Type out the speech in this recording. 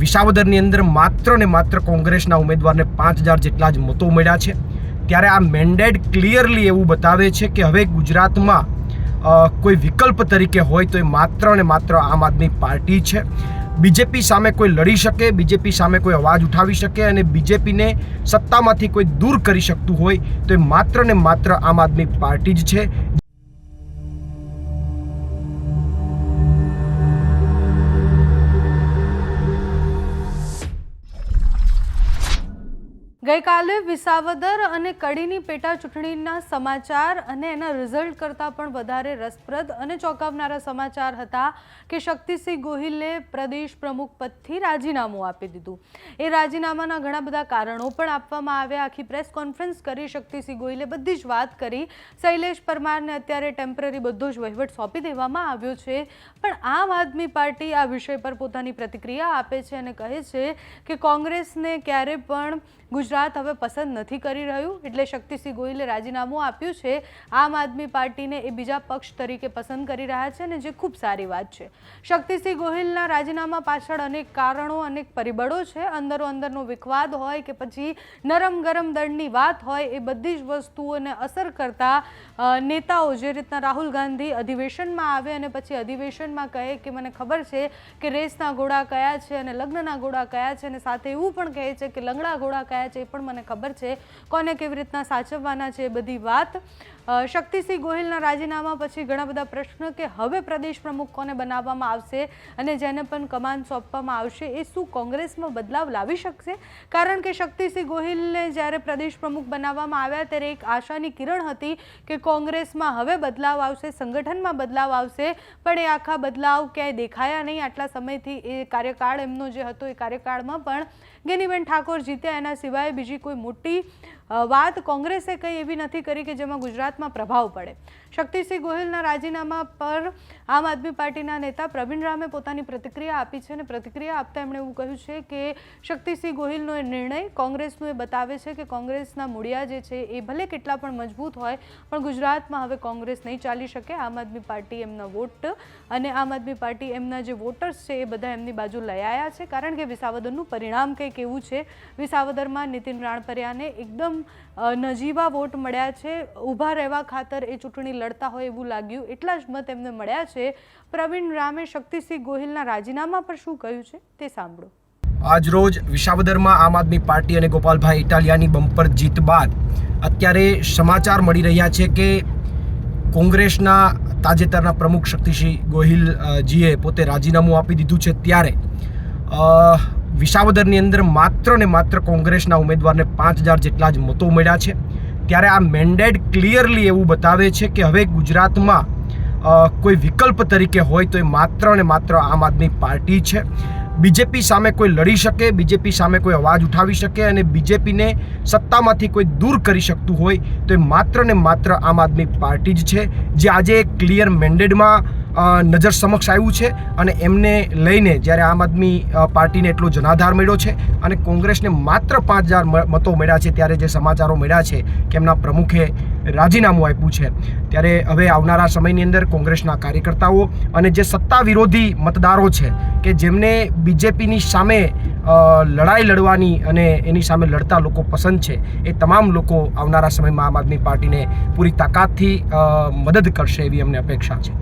વિસાવદરની અંદર માત્ર ને માત્ર કોંગ્રેસના ઉમેદવારને પાંચ હજાર જેટલા જ મતો મળ્યા છે. ત્યારે આ મેન્ડેટ ક્લિયરલી એવું બતાવે છે કે હવે ગુજરાતમાં કોઈ વિકલ્પ તરીકે હોય તો એ માત્ર ને માત્ર આમ આદમી પાર્ટી છે. બીજેપી સામે કોઈ લડી શકે, બીજેપી સામે કોઈ અવાજ ઉઠાવી શકે અને બીજેપીને સત્તામાંથી કોઈ દૂર કરી શકતું હોય તો એ માત્ર ને માત્ર આમ આદમી પાર્ટી જ છે. ગઈકાલે વિસાવદર અને કડીની પેટા ચૂંટણીના સમાચાર અને એના રિઝલ્ટ કરતાં પણ વધારે રસપ્રદ અને ચોંકાવનારા સમાચાર હતા કે શક્તિસિંહ ગોહિલે પ્રદેશ પ્રમુખ પદથી રાજીનામું આપી દીધું. એ રાજીનામાના ઘણા બધા કારણો પણ આપવામાં આવ્યા. આખી પ્રેસ કોન્ફરન્સ કરી શક્તિસિંહ ગોહિલે બધી જ વાત કરી. શૈલેષ પરમારને અત્યારે ટેમ્પરરી બધો જ વહીવટ સોંપી દેવામાં આવ્યો છે. પણ આમ આદમી પાર્ટી આ વિષય પર પોતાની પ્રતિક્રિયા આપે છે અને કહે છે કે કોંગ્રેસને ક્યારે પણ ગુજરાત હવે પસંદ નથી કરી રહ્યું, એટલે શક્તિસિંહ ગોહિલે રાજીનામું આપ્યું છે. આમ આદમી પાર્ટીને એ બીજા પક્ષ તરીકે પસંદ કરી રહ્યા છે અને જે ખૂબ સારી વાત છે. શક્તિસિંહ ગોહિલના રાજીનામા પાછળ અનેક કારણો, અનેક પરિબળો છે. અંદરો અંદરનો વિખવાદ હોય કે પછી નરમ ગરમ દળની વાત હોય, એ બધી જ વસ્તુઓને અસર કરતા નેતાઓ જે રીતના રાહુલ ગાંધી અધિવેશનમાં આવે અને પછી અધિવેશનમાં કહે કે મને ખબર છે કે રેસના ઘોડા કયા છે અને લગ્નના ઘોડા કયા છે અને સાથે એવું પણ કહે છે કે લંગડા ઘોડા કયા છે, એ પણ મને ખબર છે કોને કેવી રીતના સાચવવાના છે બધી વાત. શક્તિસિંહ ગોહિલના રાજીનામા પછી ઘણા બધા પ્રશ્ન કે હવે પ્રદેશ પ્રમુખ કોને બનાવવામાં આવશે અને જેને પણ કમાન સોંપવામાં આવશે, એ શું કોંગ્રેસમાં બદલાવ લાવી શકશે? કારણ કે શક્તિસિંહ ગોહિલને જ્યારે પ્રદેશ પ્રમુખ બનાવવામાં આવ્યા, ત્યારે એક આશાની કિરણ હતી કે કોંગ્રેસમાં હવે બદલાવ આવશે, સંગઠનમાં બદલાવ આવશે, પણ એ આખા બદલાવ ક્યાંય દેખાયા નહીં. આટલા સમયથી એ કાર્યકાળ એમનો જે હતો, એ કાર્યકાળમાં પણ ગેનીબેન ઠાકોર જીત્યા. એના સિવાય બીજી કોઈ મોટી વાત કોંગ્રેસે કંઈ એવી નથી કરી કે જેમાં ગુજરાતમાં પ્રભાવ પડે. શક્તિસિંહ ગોહિલના રાજીનામા પર આમ આદમી પાર્ટીના નેતા પ્રવીણ રામે પોતાની પ્રતિક્રિયા આપી છે અને પ્રતિક્રિયા આપતા એમણે એવું કહ્યું છે કે શક્તિસિંહ ગોહિલનો એ નિર્ણય કોંગ્રેસનું એ બતાવે છે કે કોંગ્રેસના મૂળિયા જે છે એ ભલે કેટલા પણ મજબૂત હોય, પણ ગુજરાતમાં હવે કોંગ્રેસ નહીં ચાલી શકે. આમ આદમી પાર્ટી એમના વોટ અને આમ આદમી પાર્ટી એમના જે વોટર્સ છે એ બધા એમની બાજુ લઈ આવ્યા છે. કારણ કે વિસાવદરનું પરિણામ કંઈક એવું છે. વિસાવદરમાં નીતિન રાણપરિયાને એકદમ નજીવા વોટ મળ્યા છે. ઊભા રહેવા ખાતર એ ચૂંટણી લડતા હોય એવું લાગ્યું. એટલા જ મત એમને મળ્યા છે. પ્રવીણ રામે શક્તિસિંહ ગોહિલના રાજીનામા પર શું કહ્યું છે તે સાંભળો. આજરોજ વિસાવદરમાં આમ આદમી પાર્ટી અને ગોપાલભાઈ ઇટાલિયાની બમ્પર જીત બાદ અત્યારે સમાચાર મળી રહ્યા છે કે કોંગ્રેસના તાજેતરના પ્રમુખ શક્તિસિંહ ગોહિલજીએ પોતે રાજીનામું આપી દીધું છે ત્યારે વિસાવદરની અંદર માત્ર ને માત્ર કોંગ્રેસના ઉમેદવારને પાંચ હજાર જેટલા જ મતો મળ્યા છે. ત્યારે આ મેન્ડેટ ક્લિયરલી એવું બતાવે છે કે હવે ગુજરાતમાં કોઈ વિકલ્પ તરીકે હોય તો એ માત્ર ને માત્ર આમ આદમી પાર્ટી છે. બીજેપી સામે કોઈ લડી શકે બીજેપી સામે કોઈ અવાજ ઉઠાવી શકે અને બીજેપીને સત્તામાંથી કોઈ દૂર કરી શકતું હોય તો એ માત્ર ને માત્ર આમ આદમી પાર્ટી જ છે. જે આજે એક ક્લિયર મેન્ડેટમાં અ, નજર સમક્ષ આવ્યું છે અને એમને લઈને જ્યારે આમ આદમી પાર્ટીને એટલો જનાધાર મળ્યો છે અને કોંગ્રેસને માત્ર પાંચ હજાર મતો મળ્યા છે, ત્યારે જે સમાચારો મળ્યા છે કે એમના પ્રમુખે રાજીનામું આપ્યું છે, ત્યારે હવે આવનારા સમયની અંદર કોંગ્રેસના કાર્યકર્તાઓ અને જે સત્તા વિરોધી મતદારો છે કે જેમને બીજેપીની સામે લડાઈ લડવાની અને એની સામે લડતા લોકો પસંદ છે, એ તમામ લોકો આવનારા સમયમાં આમ આદમી પાર્ટીને પૂરી તાકાતથી મદદ કરશે એવી અમને અપેક્ષા છે.